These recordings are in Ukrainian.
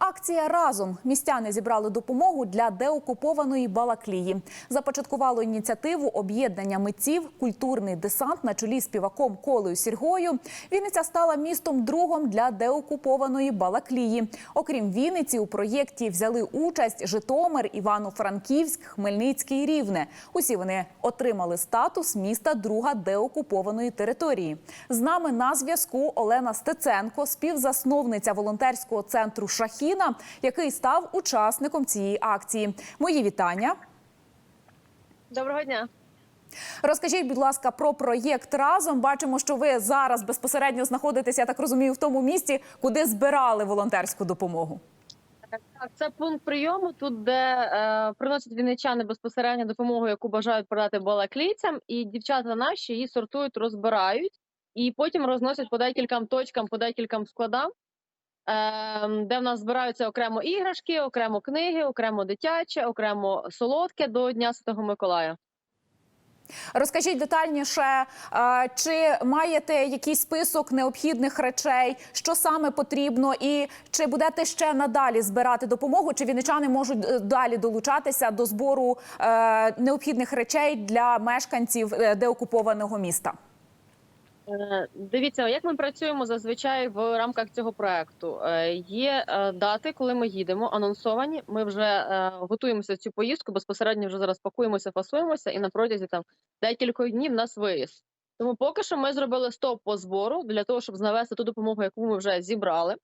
Акція разом містяни зібрали допомогу для деокупованої Балаклії. Започаткувало ініціативу об'єднання митців культурний десант на чолі співаком Колею Сіргою. Вінниця стала містом другом для деокупованої Балаклії. Окрім Вінниці, у проєкті взяли участь Житомир, Івано-Франківськ, Хмельницький і Рівне. Усі вони отримали статус міста друга деокупованої території. З нами на зв'язку Олена Стеценко, співзасновниця волонтерського центру Шахіна, який став учасником цієї акції. Мої вітання. Доброго дня. Розкажіть, будь ласка, про проєкт разом. Бачимо, що ви зараз безпосередньо знаходитеся, я так розумію, в тому місці, куди збирали волонтерську допомогу. Так, це пункт прийому, тут де е, приносять вінничани безпосередньо допомогу, яку бажають продати балаклійцям, і дівчата наші її сортують, розбирають і потім розносять по декільком точкам, по декільком складам, де в нас збираються окремо іграшки, окремо книги, окремо дитяче, окремо солодке до Дня Святого Миколая. Розкажіть детальніше, е, чи маєте якийсь список необхідних речей, що саме потрібно, і чи будете ще надалі збирати допомогу? Чи вінничани можуть е, далі долучатися до збору е, необхідних речей для мешканців деокупованого міста? Е, Дивіться, як ми працюємо зазвичай в рамках цього проекту. Е, Є е, дати, коли ми їдемо, анонсовані. Ми вже готуємося цю поїздку. Безпосередньо вже зараз пакуємося, фасуємося, і на протязі там декількох днів нас виїзд. Тому поки що ми зробили стоп по збору для того, щоб навести ту допомогу, яку ми вже зібрали.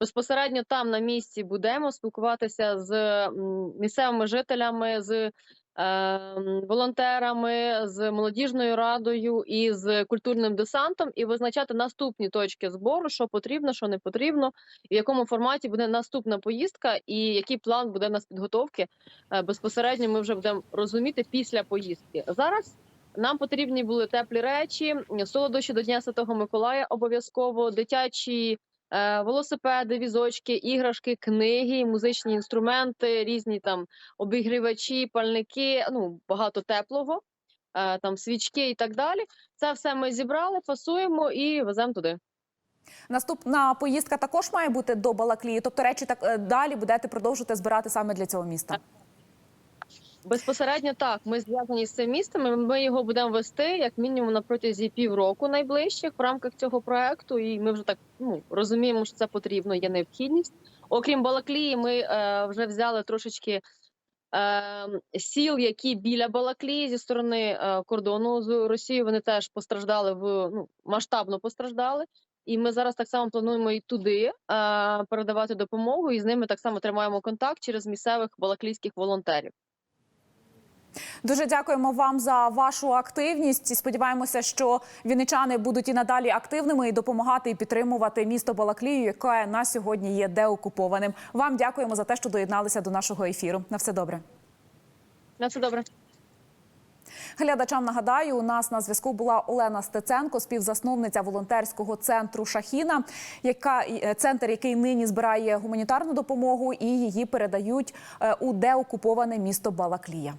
Безпосередньо там на місці будемо спілкуватися з місцевими жителями, з волонтерами, з молодіжною радою і з культурним десантом, і визначати наступні точки збору, що потрібно, що не потрібно, в якому форматі буде наступна поїздка, і який план буде нас підготовки. Е, безпосередньо ми вже будемо розуміти після поїздки. Зараз. Нам потрібні були теплі речі, солодощі до Дня Святого Миколая, обов'язково дитячі велосипеди, візочки, іграшки, книги, музичні інструменти, різні там обігрівачі, пальники, ну багато теплого, е, там свічки і так далі. Це все ми зібрали, фасуємо і веземо туди. Наступна поїздка також має бути до Балаклії, тобто речі так е, далі будете продовжувати збирати саме для цього міста. Безпосередньо так, ми зв'язані з цим містом. Ми його будемо вести як мінімум на протязі півроку найближчих в рамках цього проекту. І ми вже так ну розуміємо, що це потрібно, є необхідність. Окрім Балаклії, ми е, вже взяли трошечки е, сіл, які біля Балаклії зі сторони е, кордону з Росією. Вони теж постраждали в ну масштабно постраждали. І ми зараз так само плануємо і туди е, передавати допомогу, і з ними так само тримаємо контакт через місцевих балаклійських волонтерів. Дуже дякуємо вам за вашу активність. І сподіваємося, що вінничани будуть і надалі активними і допомагати і підтримувати місто Балаклію, яке на сьогодні є деокупованим. Вам дякуємо за те, що доєдналися до нашого ефіру. На все добре. На все добре. Глядачам нагадаю, у нас на зв'язку була Олена Стеценко, співзасновниця волонтерського центру Шахіна, яка е, центр, який нині збирає гуманітарну допомогу, і її передають е, у деокуповане місто Балаклія.